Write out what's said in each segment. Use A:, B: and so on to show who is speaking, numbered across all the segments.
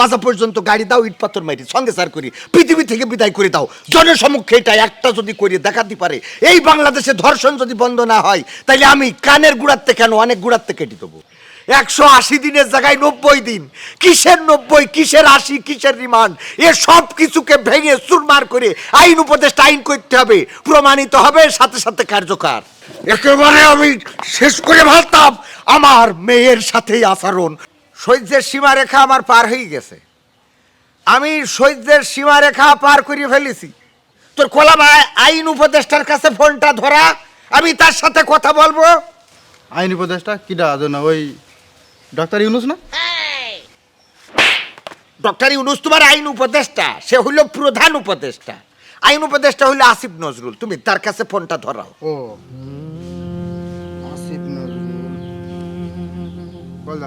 A: মাজা পর্যন্ত গাড়ি দাও, ইট পাথর মারি সঙ্গে সার করি, পৃথিবী থেকে বিদায় করে দাও। জনসমক্ষে এটা একটা যদি করে দেখাতে পারে, এই বাংলাদেশে ধর্ষণ যদি বন্ধ না হয়, তাইলে আমি কানের গুড়াতে কেন, অনেক গুড়াতে কেটে দেবো? একশো আশি দিনের জায়গায় নব্বই দিন, কিসের নব্বই, কিসের আশি, কিসের রিমান্ড? এ সব কিছুকে ভেঙে চুরমার করে আইন উপদেষ্টা আইন করতে হবে, প্রমাণিত হবে, সাথে সাথে কার্যকর। একেবারে আমি শেষ করে ভাবতাম আমার মেয়ের সাথেই আচরণ। সহ্যের সীমারেখা আমার পার হয়ে গেছে। আমি সহ্যের সীমারেখা পার করে ফেলেছি। তোর কলাম আইন উপদেষ্টার কাছে ফোনটা ধরা আমি তার সাথে কথা বলব।
B: আইন উপদেষ্টা কিডা জন্য ওই ডক্টর ইউনুস না?
A: ডক্টর ইউনুস তোমার আইন উপদেষ্টা সে হইল প্রধান উপদেষ্টা। আইন উপদেষ্টা হইল আসিফ নজরুল তুমি তার কাছে ফোনটা ধরাও।
B: ও। আসিফ নজরুল। বল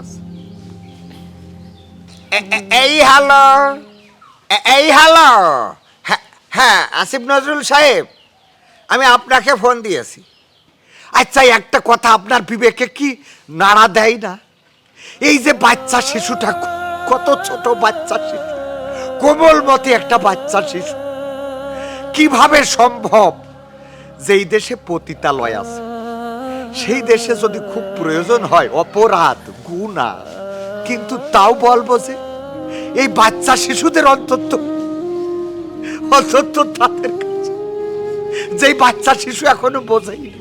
A: এই হ্যালো এই হ্যালো। হ্যাঁ, আসিফ নজরুল সাহেব আমি আপনাকে ফোন দিয়েছি। আচ্ছা একটা কথা আপনার বিবেকে কি নাড়া দেয় না? এই যে বাচ্চা শিশুটা কত ছোট বাচ্চা শিশু কোমলমতি একটা বাচ্চা শিশু। কীভাবে সম্ভব যে এই দেশে পতিতালয় আছে? সেই দেশে যদি খুব প্রয়োজন হয় অপরাধ গুণা কিন্তু তাও বলব যে এই বাচ্চা শিশুদের অন্তত অন্তত তাদের কাছে। যেই বাচ্চা শিশু এখনও বোঝেনি,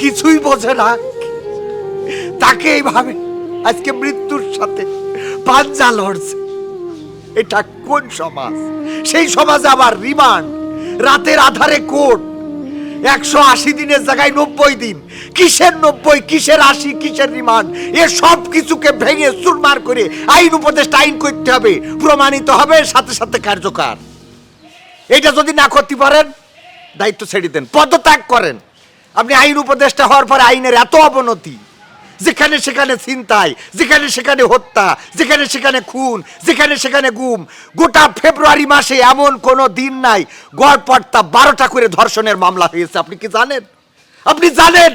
A: কিছুই বোঝে না। তাকে এইভাবে আজকে মৃত্যুর সাথে পাঞ্জা লড়ছে। এটা কোন সমাজ? সেই সমাজে আবার রিমান্ড, রাতের আধারে কোর্ট। একশো আশি দিনের জায়গায় নব্বই দিন। কিসের নব্বই, কিসের আশি, কিসের রিমান্ড? এ সব কিছুকে ভেঙে চুরমার করে আইন উপদেষ্টা আইন করতে হবে, প্রমাণিত হবে, সাথে সাথে কার্যকর। এটা যদি না করতে পারেন, দায়িত্ব ছেড়ে দেন, পদত্যাগ করেন। আপনি আইন উপদেষ্টা হওয়ার পরে আইনের এত অবনতি। যেখানে সেখানে ছিনতাই, যেখানে সেখানে হত্যা, যেখানে সেখানে খুন, যেখানে সেখানে গুম, গোটা ফেব্রুয়ারি মাসে এমন কোনো দিন নাই গড় পড়তা বারোটা করে ধর্ষণের মামলা হয়েছে, আপনি কি জানেন? আপনি জানেন?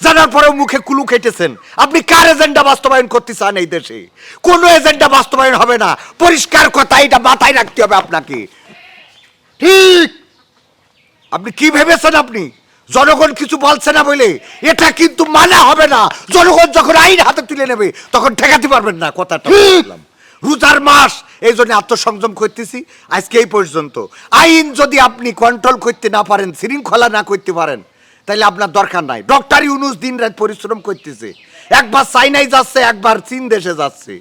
A: জানার পরেও মুখে কুলু কেটেছেন আপনি কার এজেন্ডা বাস্তবায়ন করতে চান এই দেশে? কোনো এজেন্ডা বাস্তবায়ন হবে না। পরিষ্কার কথা, এটা মাথায় রাখতে হবে আপনাকে।
B: ঠিক।
A: আপনি কি ভেবেছেন আপনি? জনগণ কিছু বলছে না বলে এটা কিন্তু মানা হবে না। জনগণ যখন আইন হাতে তুলে নেবে তখন ঠেকাতে পারবেন না কথাটা। বললাম রোজার মাস এই জন্য আত্মসংযম করতেছি। আজকে এই পর্যন্ত। আইন যদি আপনি কন্ট্রোল করতে না পারেন শৃঙ্খলা না করতে পারেন তাহলে আপনার দরকার নাই। ডক্টর ইউনুস দিন রাত পরিশ্রম করতেছে। একবার চাইনায় যাচ্ছে একবার চীন দেশে যাচ্ছে।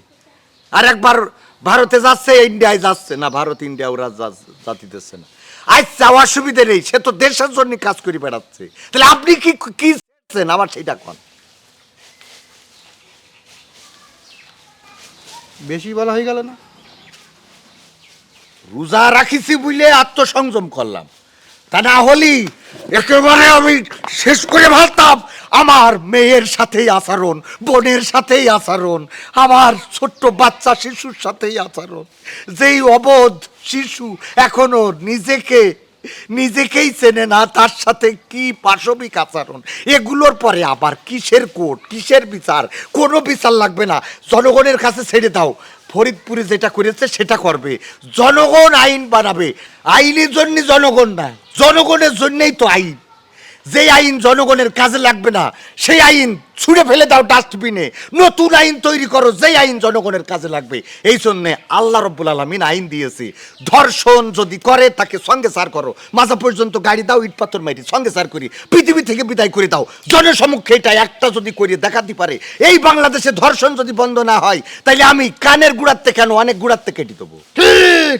A: আর একবার ভারতে যাচ্ছে ইন্ডিয়ায় যাচ্ছে না ভারত ইন্ডিয়া ওরা যা- জাতি দিচ্ছে না। আচ্ছা সুবিধা নেই সে তো দেশের জন্য কাজ করে বেড়াচ্ছে। তাহলে আপনি কি কি? আমার সেটা কন?
B: বেশি বলা হয়ে গেল না।
A: রোজা রাখিছি বুঝলে আত্মসংযম করলাম। তা না হলি একেবারে আমি শেষ করে ভাবতাম আমার মেয়ের সাথেই আচরণ, বোনের সাথেই আচরণ, আমার ছোট্ট বাচ্চা শিশুর সাথেই আচরণ। যেই অবোধ শিশু এখনও নিজেকে, নিজেকেই চেনে না, তার সাথে কি পাশবিক আচরণ? এগুলোর পরে আবার কিসের কোর্ট, কিসের বিচার? কোনো বিচার লাগবে না। জনগণের কাছে ছেড়ে দাও। ফরিদপুরে যেটা করেছে সেটা করবে। জনগণ আইন বানাবে। আইনের জন্য জনগণ না জনগণের জন্যই তো আইন। যে আইন জনগণের কাজে লাগবে না, সেই আইন ছুঁড়ে ফেলে দাও ডাস্টবিনে। নতুন আইন তৈরি করো যে আইন জনগণের কাজে লাগবে। এই জন্য আল্লাহ রব্বুল আলমিন আইন দিয়েছে, ধর্ষণ যদি করে তাকে সঙ্গে সার করো। মাথা পর্যন্ত গাড়ি দাও, ইট পাথর মারি সঙ্গে সার করি। পৃথিবী থেকে বিদায় করে দাও। জনসমক্ষে এটা একটা যদি করিয়ে দেখাতে পারে, এই বাংলাদেশে ধর্ষণ যদি বন্ধ না হয়, তাইলে আমি কানের গুড়াতে কেন, অনেক গুড়াতে কেটে দেবো।
B: ঠিক।